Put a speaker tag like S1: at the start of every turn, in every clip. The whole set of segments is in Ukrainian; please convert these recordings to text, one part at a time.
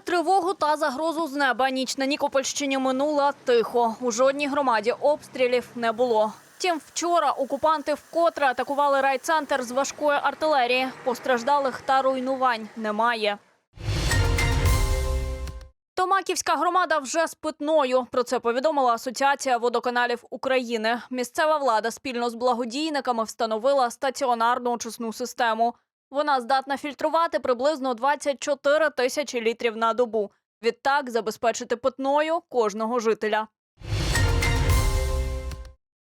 S1: Тривогу та загрозу з неба ніч на Нікопольщині минула тихо. У жодній громаді обстрілів не було. Втім, вчора окупанти вкотре атакували райцентр з важкої артилерії. Постраждалих та руйнувань немає. Томаківська громада вже з питною. Про це повідомила Асоціація водоканалів України. Місцева влада спільно з благодійниками встановила стаціонарну очисну систему. Вона здатна фільтрувати приблизно 24 тисячі літрів на добу. Відтак забезпечити питною кожного жителя.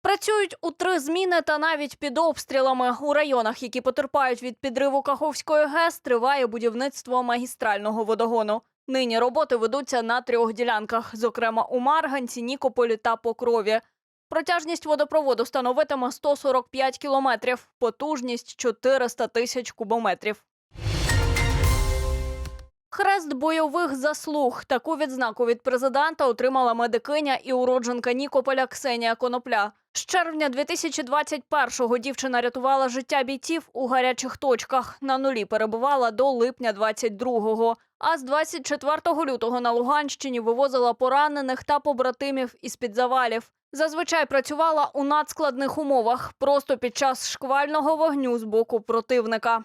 S1: Працюють у три зміни та навіть під обстрілами. У районах, які потерпають від підриву Каховської ГЕС, триває будівництво магістрального водогону. Нині роботи ведуться на трьох ділянках, зокрема у Марганці, Нікополі та Покрові. Протяжність водопроводу становитиме 145 кілометрів, потужність 400 тисяч кубометрів. Хрест бойових заслуг. Таку відзнаку від президента отримала медикиня і уродженка Нікополя Ксенія Конопля. З червня 2021-го дівчина рятувала життя бійців у гарячих точках. На нулі перебувала до липня 22-го. А з 24 лютого на Луганщині вивозила поранених та побратимів із-під завалів. Зазвичай працювала у надскладних умовах, просто під час шквального вогню з боку противника.